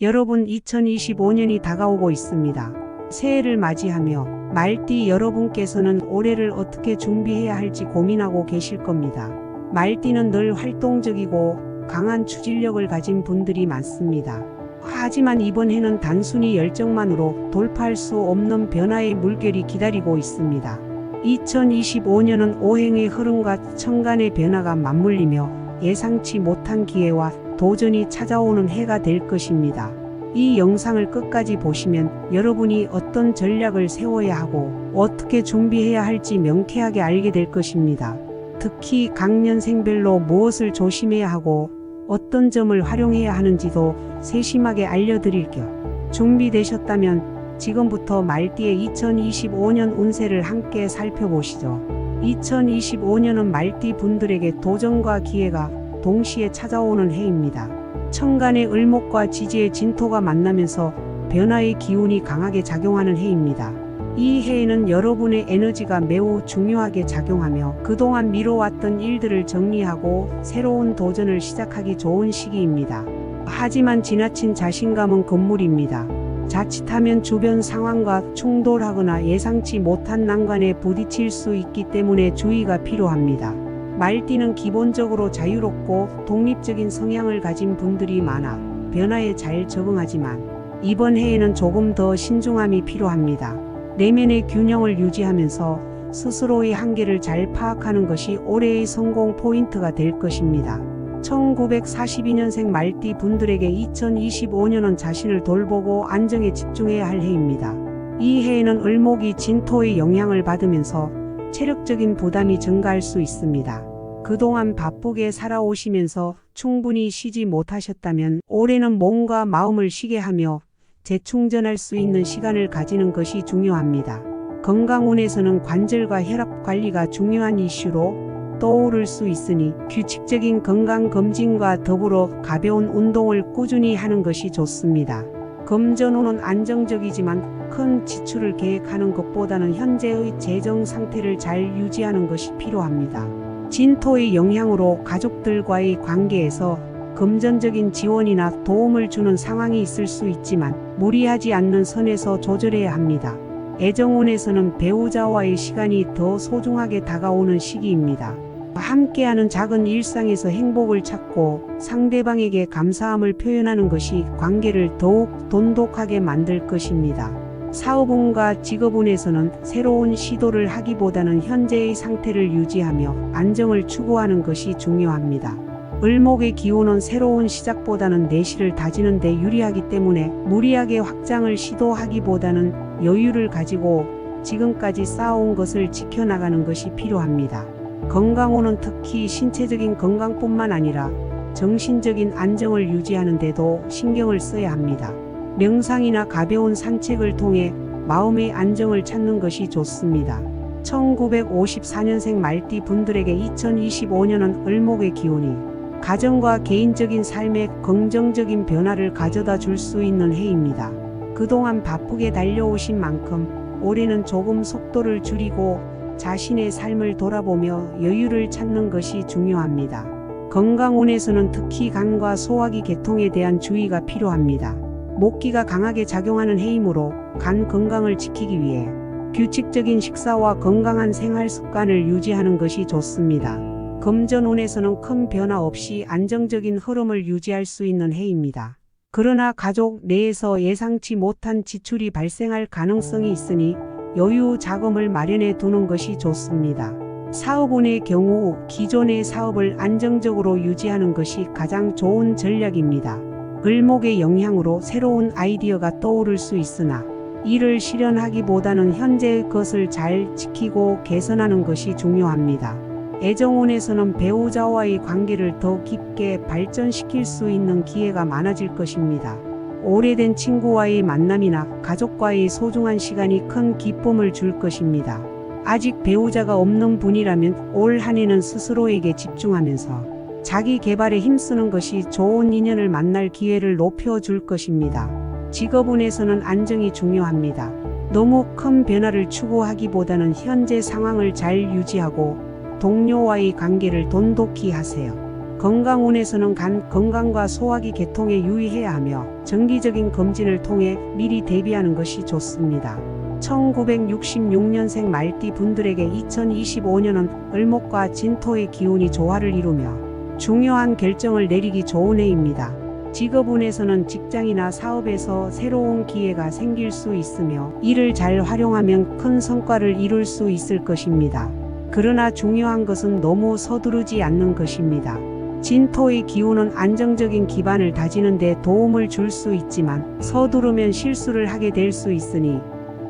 여러분 2025년이 다가오고 있습니다. 새해를 맞이하며 말띠 여러분께서는 올해를 어떻게 준비해야 할지 고민하고 계실 겁니다. 말띠는 늘 활동적이고 강한 추진력을 가진 분들이 많습니다. 하지만 이번 해는 단순히 열정만으로 돌파할 수 없는 변화의 물결이 기다리고 있습니다. 2025년은 오행의 흐름과 천간의 변화가 맞물리며 예상치 못한 기회와 도전이 찾아오는 해가 될 것입니다. 이 영상을 끝까지 보시면 여러분이 어떤 전략을 세워야 하고 어떻게 준비해야 할지 명쾌하게 알게 될 것입니다. 특히 강년생별로 무엇을 조심해야 하고 어떤 점을 활용해야 하는지도 세심하게 알려드릴게요. 준비되셨다면 지금부터 말띠의 2025년 운세를 함께 살펴보시죠. 2025년은 말띠 분들에게 도전과 기회가 동시에 찾아오는 해입니다. 천간의 을목과 지지의 진토가 만나면서 변화의 기운이 강하게 작용하는 해입니다. 이 해에는 여러분의 에너지가 매우 중요하게 작용하며 그동안 미뤄왔던 일들을 정리하고 새로운 도전을 시작하기 좋은 시기입니다. 하지만 지나친 자신감은 금물입니다. 자칫하면 주변 상황과 충돌하거나 예상치 못한 난관에 부딪힐 수 있기 때문에 주의가 필요합니다. 말띠는 기본적으로 자유롭고 독립적인 성향을 가진 분들이 많아 변화에 잘 적응하지만 이번 해에는 조금 더 신중함이 필요합니다. 내면의 균형을 유지하면서 스스로의 한계를 잘 파악하는 것이 올해의 성공 포인트가 될 것입니다. 1942년생 말띠 분들에게 2025년은 자신을 돌보고 안정에 집중해야 할 해입니다. 이 해에는 을목이 진토의 영향을 받으면서 체력적인 부담이 증가할 수 있습니다. 그동안 바쁘게 살아오시면서 충분히 쉬지 못하셨다면 올해는 몸과 마음을 쉬게 하며 재충전할 수 있는 시간을 가지는 것이 중요합니다. 건강운에서는 관절과 혈압 관리가 중요한 이슈로 떠오를 수 있으니 규칙적인 건강검진과 더불어 가벼운 운동을 꾸준히 하는 것이 좋습니다. 금전운은 안정적이지만 큰 지출을 계획하는 것보다는 현재의 재정 상태를 잘 유지하는 것이 필요합니다. 진토의 영향으로 가족들과의 관계에서 금전적인 지원이나 도움을 주는 상황이 있을 수 있지만 무리하지 않는 선에서 조절해야 합니다. 애정운에서는 배우자와의 시간이 더 소중하게 다가오는 시기입니다. 함께하는 작은 일상에서 행복을 찾고 상대방에게 감사함을 표현하는 것이 관계를 더욱 돈독하게 만들 것입니다. 사업운과 직업운에서는 새로운 시도를 하기보다는 현재의 상태를 유지하며 안정을 추구하는 것이 중요합니다. 을목의 기운은 새로운 시작보다는 내실을 다지는 데 유리하기 때문에 무리하게 확장을 시도하기보다는 여유를 가지고 지금까지 쌓아온 것을 지켜나가는 것이 필요합니다. 건강운은 특히 신체적인 건강뿐만 아니라 정신적인 안정을 유지하는 데도 신경을 써야 합니다. 명상이나 가벼운 산책을 통해 마음의 안정을 찾는 것이 좋습니다. 1954년생 말띠 분들에게 2025년은 을목의 기운이 가정과 개인적인 삶에 긍정적인 변화를 가져다 줄 수 있는 해입니다. 그동안 바쁘게 달려오신 만큼 올해는 조금 속도를 줄이고 자신의 삶을 돌아보며 여유를 찾는 것이 중요합니다. 건강운에서는 특히 간과 소화기 계통에 대한 주의가 필요합니다. 목기가 강하게 작용하는 해이므로 간 건강을 지키기 위해 규칙적인 식사와 건강한 생활 습관을 유지하는 것이 좋습니다. 금전운에서는 큰 변화 없이 안정적인 흐름을 유지할 수 있는 해입니다. 그러나 가족 내에서 예상치 못한 지출이 발생할 가능성이 있으니 여유 자금을 마련해 두는 것이 좋습니다. 사업운의 경우 기존의 사업을 안정적으로 유지하는 것이 가장 좋은 전략입니다. 을목의 영향으로 새로운 아이디어가 떠오를 수 있으나 이를 실현하기보다는 현재의 것을 잘 지키고 개선하는 것이 중요합니다. 애정운에서는 배우자와의 관계를 더 깊게 발전시킬 수 있는 기회가 많아질 것입니다. 오래된 친구와의 만남이나 가족과의 소중한 시간이 큰 기쁨을 줄 것입니다. 아직 배우자가 없는 분이라면 올 한 해는 스스로에게 집중하면서 자기 개발에 힘쓰는 것이 좋은 인연을 만날 기회를 높여줄 것입니다. 직업운에서는 안정이 중요합니다. 너무 큰 변화를 추구하기보다는 현재 상황을 잘 유지하고 동료와의 관계를 돈독히 하세요. 건강원에서는 간 건강과 소화기 개통에 유의해야 하며 정기적인 검진을 통해 미리 대비하는 것이 좋습니다. 1966년생 말띠 분들에게 2025년은 을목과 진토의 기운이 조화를 이루며 중요한 결정을 내리기 좋은 해입니다. 직업운에서는 직장이나 사업에서 새로운 기회가 생길 수 있으며 이를 잘 활용하면 큰 성과를 이룰 수 있을 것입니다. 그러나 중요한 것은 너무 서두르지 않는 것입니다. 진토의 기운은 안정적인 기반을 다지는 데 도움을 줄 수 있지만 서두르면 실수를 하게 될 수 있으니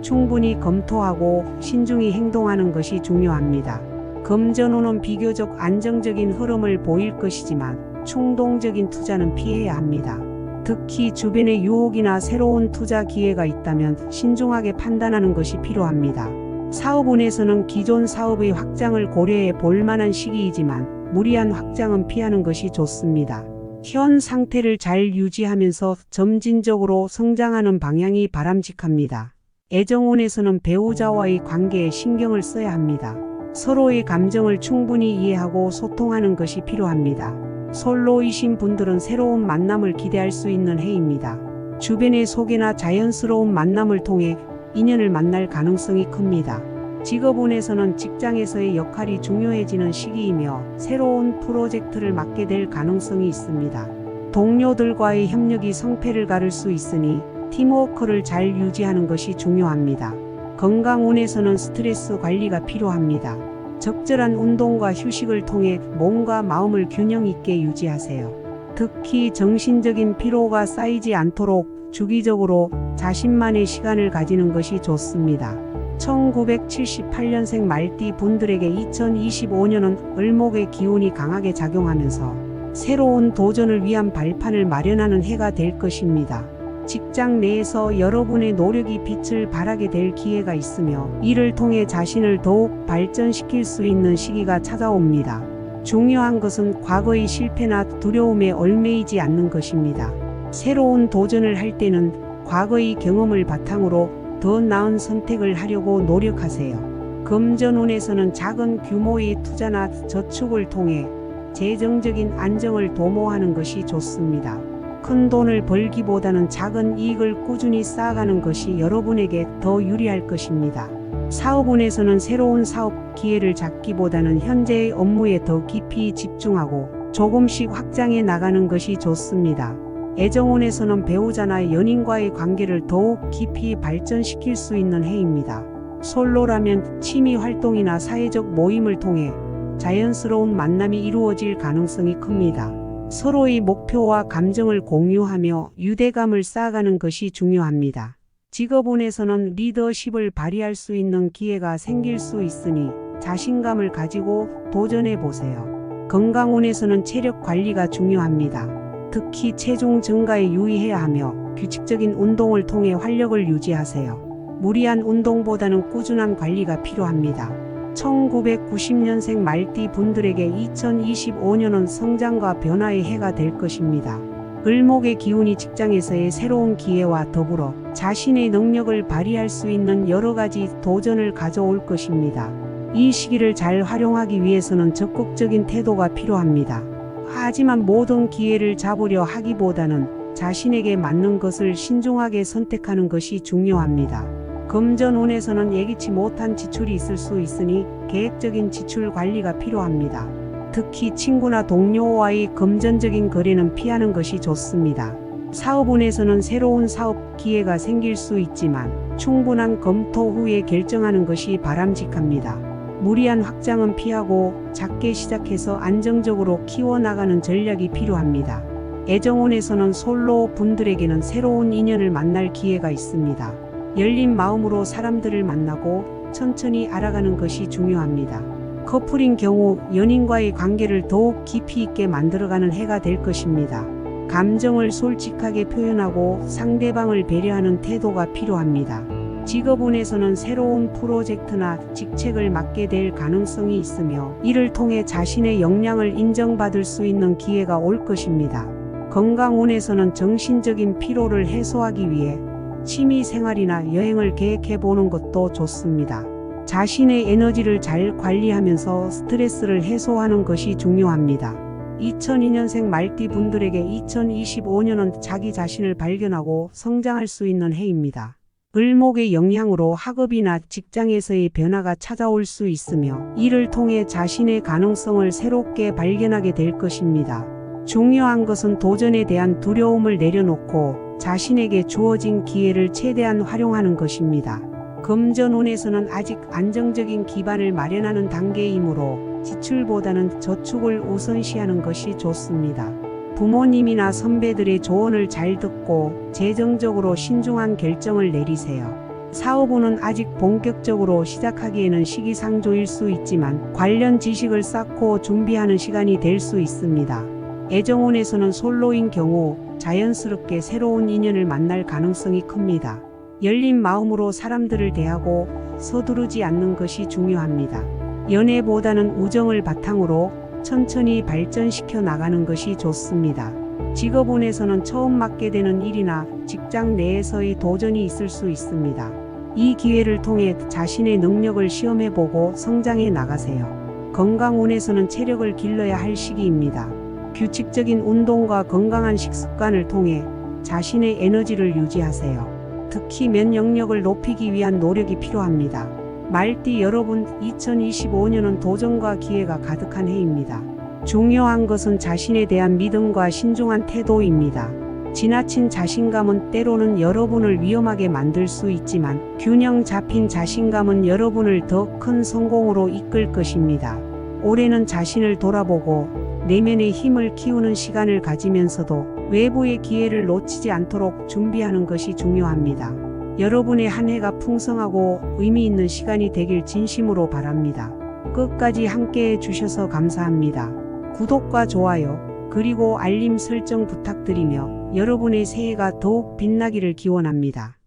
충분히 검토하고 신중히 행동하는 것이 중요합니다. 금전운은 비교적 안정적인 흐름을 보일 것이지만 충동적인 투자는 피해야 합니다. 특히 주변에 유혹이나 새로운 투자 기회가 있다면 신중하게 판단하는 것이 필요합니다. 사업운에서는 기존 사업의 확장을 고려해 볼 만한 시기이지만 무리한 확장은 피하는 것이 좋습니다. 현 상태를 잘 유지하면서 점진적으로 성장하는 방향이 바람직합니다. 애정운에서는 배우자와의 관계에 신경을 써야 합니다. 서로의 감정을 충분히 이해하고 소통하는 것이 필요합니다. 솔로이신 분들은 새로운 만남을 기대할 수 있는 해입니다. 주변의 소개나 자연스러운 만남을 통해 인연을 만날 가능성이 큽니다. 직업운에서는 직장에서의 역할이 중요해지는 시기이며 새로운 프로젝트를 맡게 될 가능성이 있습니다. 동료들과의 협력이 성패를 가를 수 있으니 팀워크를 잘 유지하는 것이 중요합니다. 건강운에서는 스트레스 관리가 필요합니다. 적절한 운동과 휴식을 통해 몸과 마음을 균형 있게 유지하세요. 특히 정신적인 피로가 쌓이지 않도록 주기적으로 자신만의 시간을 가지는 것이 좋습니다. 1978년생 말띠 분들에게 2025년은 을목의 기운이 강하게 작용하면서 새로운 도전을 위한 발판을 마련하는 해가 될 것입니다. 직장 내에서 여러분의 노력이 빛을 발하게 될 기회가 있으며 이를 통해 자신을 더욱 발전시킬 수 있는 시기가 찾아옵니다. 중요한 것은 과거의 실패나 두려움에 얽매이지 않는 것입니다. 새로운 도전을 할 때는 과거의 경험을 바탕으로 더 나은 선택을 하려고 노력하세요. 금전운에서는 작은 규모의 투자나 저축을 통해 재정적인 안정을 도모하는 것이 좋습니다. 큰 돈을 벌기보다는 작은 이익을 꾸준히 쌓아가는 것이 여러분에게 더 유리할 것입니다. 사업운에서는 새로운 사업 기회를 잡기보다는 현재의 업무에 더 깊이 집중하고 조금씩 확장해 나가는 것이 좋습니다. 애정운에서는 배우자나 연인과의 관계를 더욱 깊이 발전시킬 수 있는 해입니다. 솔로라면 취미 활동이나 사회적 모임을 통해 자연스러운 만남이 이루어질 가능성이 큽니다. 서로의 목표와 감정을 공유하며 유대감을 쌓아가는 것이 중요합니다. 직업운에서는 리더십을 발휘할 수 있는 기회가 생길 수 있으니 자신감을 가지고 도전해 보세요. 건강운에서는 체력 관리가 중요합니다. 특히 체중 증가에 유의해야 하며 규칙적인 운동을 통해 활력을 유지하세요. 무리한 운동보다는 꾸준한 관리가 필요합니다. 1990년생 말띠 분들에게 2025년은 성장과 변화의 해가 될 것입니다. 을목의 기운이 직장에서의 새로운 기회와 더불어 자신의 능력을 발휘할 수 있는 여러 가지 도전을 가져올 것입니다. 이 시기를 잘 활용하기 위해서는 적극적인 태도가 필요합니다. 하지만 모든 기회를 잡으려 하기보다는 자신에게 맞는 것을 신중하게 선택하는 것이 중요합니다. 금전운에서는 예기치 못한 지출이 있을 수 있으니 계획적인 지출 관리가 필요합니다. 특히 친구나 동료와의 금전적인 거래는 피하는 것이 좋습니다. 사업운에서는 새로운 사업 기회가 생길 수 있지만 충분한 검토 후에 결정하는 것이 바람직합니다. 무리한 확장은 피하고 작게 시작해서 안정적으로 키워나가는 전략이 필요합니다. 애정운에서는 솔로 분들에게는 새로운 인연을 만날 기회가 있습니다. 열린 마음으로 사람들을 만나고 천천히 알아가는 것이 중요합니다. 커플인 경우 연인과의 관계를 더욱 깊이 있게 만들어가는 해가 될 것입니다. 감정을 솔직하게 표현하고 상대방을 배려하는 태도가 필요합니다. 직업운에서는 새로운 프로젝트나 직책을 맡게 될 가능성이 있으며 이를 통해 자신의 역량을 인정받을 수 있는 기회가 올 것입니다. 건강운에서는 정신적인 피로를 해소하기 위해 취미 생활이나 여행을 계획해 보는 것도 좋습니다. 자신의 에너지를 잘 관리하면서 스트레스를 해소하는 것이 중요합니다. 2002년생 말띠 분들에게 2025년은 자기 자신을 발견하고 성장할 수 있는 해입니다. 을목의 영향으로 학업이나 직장에서의 변화가 찾아올 수 있으며 이를 통해 자신의 가능성을 새롭게 발견하게 될 것입니다. 중요한 것은 도전에 대한 두려움을 내려놓고 자신에게 주어진 기회를 최대한 활용하는 것입니다. 금전운에서는 아직 안정적인 기반을 마련하는 단계이므로 지출보다는 저축을 우선시하는 것이 좋습니다. 부모님이나 선배들의 조언을 잘 듣고 재정적으로 신중한 결정을 내리세요. 사업운은 아직 본격적으로 시작하기에는 시기상조일 수 있지만 관련 지식을 쌓고 준비하는 시간이 될 수 있습니다. 애정운에서는 솔로인 경우 자연스럽게 새로운 인연을 만날 가능성이 큽니다. 열린 마음으로 사람들을 대하고 서두르지 않는 것이 중요합니다. 연애보다는 우정을 바탕으로 천천히 발전시켜 나가는 것이 좋습니다. 직업운에서는 처음 맡게 되는 일이나 직장 내에서의 도전이 있을 수 있습니다. 이 기회를 통해 자신의 능력을 시험해보고 성장해 나가세요. 건강운에서는 체력을 길러야 할 시기입니다. 규칙적인 운동과 건강한 식습관을 통해 자신의 에너지를 유지하세요. 특히 면역력을 높이기 위한 노력이 필요합니다. 말띠 여러분, 2025년은 도전과 기회가 가득한 해입니다. 중요한 것은 자신에 대한 믿음과 신중한 태도입니다. 지나친 자신감은 때로는 여러분을 위험하게 만들 수 있지만 균형 잡힌 자신감은 여러분을 더 큰 성공으로 이끌 것입니다. 올해는 자신을 돌아보고 내면의 힘을 키우는 시간을 가지면서도 외부의 기회를 놓치지 않도록 준비하는 것이 중요합니다. 여러분의 한 해가 풍성하고 의미 있는 시간이 되길 진심으로 바랍니다. 끝까지 함께 해 주셔서 감사합니다. 구독과 좋아요, 그리고 알림 설정 부탁드리며 여러분의 새해가 더욱 빛나기를 기원합니다.